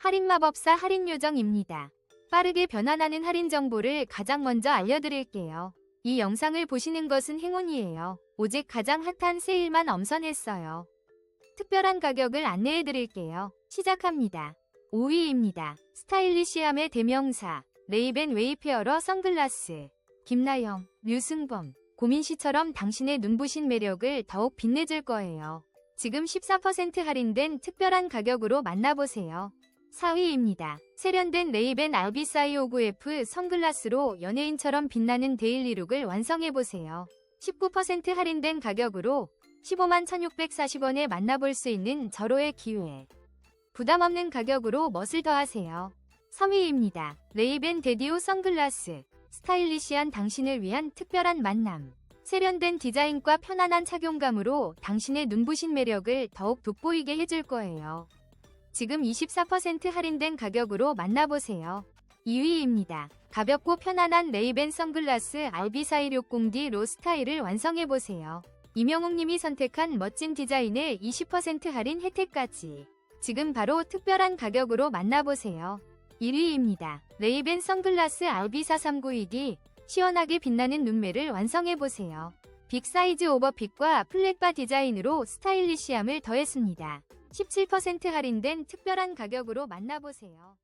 할인 마법사 할인 요정입니다. 빠르게 변환하는 할인 정보를 가장 먼저 알려드릴게요. 이 영상을 보시는 것은 행운이에요. 오직 가장 핫한 세일만 엄선했어요. 특별한 가격을 안내해드릴게요. 시작합니다. 5위입니다. 스타일리시함의 대명사, 레이벤 웨이페어러 선글라스. 김나영, 류승범, 고민씨처럼 당신의 눈부신 매력을 더욱 빛내줄 거예요. 지금 14% 할인된 특별한 가격으로 만나보세요. 4위입니다. 세련된 레이벤 알비사이 오구F 선글라스로 연예인처럼 빛나는 데일리룩을 완성해보세요. 19% 할인된 가격으로 15만 1640원에 만나볼 수 있는 절호의 기회. 부담 없는 가격으로 멋을 더하세요. 3위입니다. 레이벤 데디오 선글라스. 스타일리시한 당신을 위한 특별한 만남. 세련된 디자인과 편안한 착용감으로 당신의 눈부신 매력을 더욱 돋보이게 해줄 거예요. 지금 24% 할인된 가격으로 만나보세요. 2위입니다. 가볍고 편안한 레이벤 선글라스 RB416공D 로 스타일을 완성해보세요. 이명웅님이 선택한 멋진 디자인에 20% 할인 혜택까지. 지금 바로 특별한 가격으로 만나보세요. 1위입니다. 레이벤 선글라스 RB4392D 시원하게 빛나는 눈매를 완성해보세요. 빅 사이즈 오버핏과 플랫바 디자인으로 스타일리시함을 더했습니다. 17% 할인된 특별한 가격으로 만나보세요.